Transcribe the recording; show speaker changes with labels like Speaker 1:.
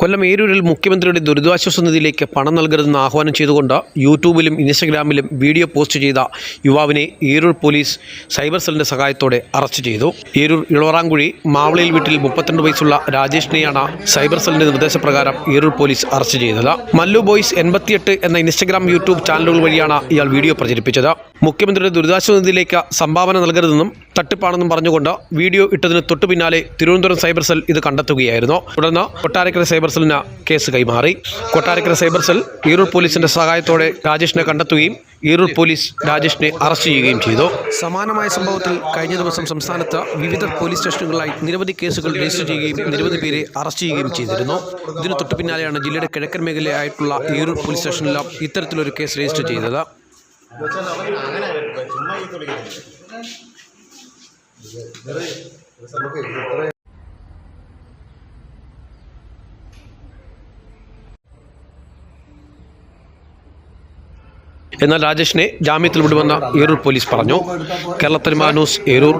Speaker 1: കൊല്ലം ഏരൂരിൽ മുഖ്യമന്ത്രിയുടെ ദുരിതാശ്വാസ നിധിയിലേക്ക് പണം നൽകരുതെന്ന് ആഹ്വാനം ചെയ്തുകൊണ്ട് യൂട്യൂബിലും ഇൻസ്റ്റഗ്രാമിലും വീഡിയോ പോസ്റ്റ് ചെയ്ത യുവാവിനെ ഏരൂർ പോലീസ് സൈബർ സെല്ലിന്റെ സഹായത്തോടെ അറസ്റ്റ് ചെയ്തു. ഏരൂർ ഇളവറാങ്കുഴി മാവളിയിൽ വീട്ടിൽ മുപ്പത്തിരണ്ട് വയസ്സുള്ള രാജേഷിനെയാണ് സൈബർ സെല്ലിന്റെ നിർദ്ദേശപ്രകാരം ഏരൂർ പോലീസ് അറസ്റ്റ് ചെയ്തത്. മല്ലു ബോയ്സ് എൺപത്തിയെട്ട് എന്ന ഇൻസ്റ്റഗ്രാം യൂട്യൂബ് ചാനലുകൾ വഴിയാണ് ഇയാൾ വീഡിയോ പ്രചരിപ്പിച്ചത്. മുഖ്യമന്ത്രിയുടെ ദുരിതാശ്വാസ നിധിയിലേക്ക് സംഭാവന നൽകരുതെന്നും തട്ടിപ്പാണെന്നും പറഞ്ഞുകൊണ്ട് വീഡിയോ ഇട്ടതിന് തൊട്ടു പിന്നാലെ തിരുവനന്തപുരം സൈബർ സെൽ ഇത് കണ്ടെത്തുകയായിരുന്നു. തുടർന്ന് കൊട്ടാരക്കര സൈബർ സെല്ലിന് കേസ് കൈമാറി. കൊട്ടാരക്കര സൈബർ സെൽ ഈറൂർ പോലീസിന്റെ സഹായത്തോടെ രാജേഷിനെ കണ്ടെത്തുകയും ഈറൂർ പോലീസ് രാജേഷിനെ അറസ്റ്റ് ചെയ്യുകയും ചെയ്തു. സമാനമായ സംഭവത്തിൽ കഴിഞ്ഞ ദിവസം സംസ്ഥാനത്ത് വിവിധ പോലീസ് സ്റ്റേഷനുകളിലായി നിരവധി കേസുകൾ രജിസ്റ്റർ ചെയ്യുകയും നിരവധി പേരെ അറസ്റ്റ് ചെയ്യുകയും ചെയ്തിരുന്നു. ഇതിന് തൊട്ടു പിന്നാലെയാണ് ജില്ലയുടെ കിഴക്കൻ മേഖലയായിട്ടുള്ള ഈറൂർ പോലീസ് സ്റ്റേഷനിലും ഇത്തരത്തിലൊരു കേസ് രജിസ്റ്റർ ചെയ്തത്. എന്നാൽ രാജേഷിനെ ജാമ്യത്തിൽ വിടുമെന്ന് ഏരൂർ പോലീസ് പറഞ്ഞു. കേരളത്തിൽ മാനൂസ് ഏരൂർ.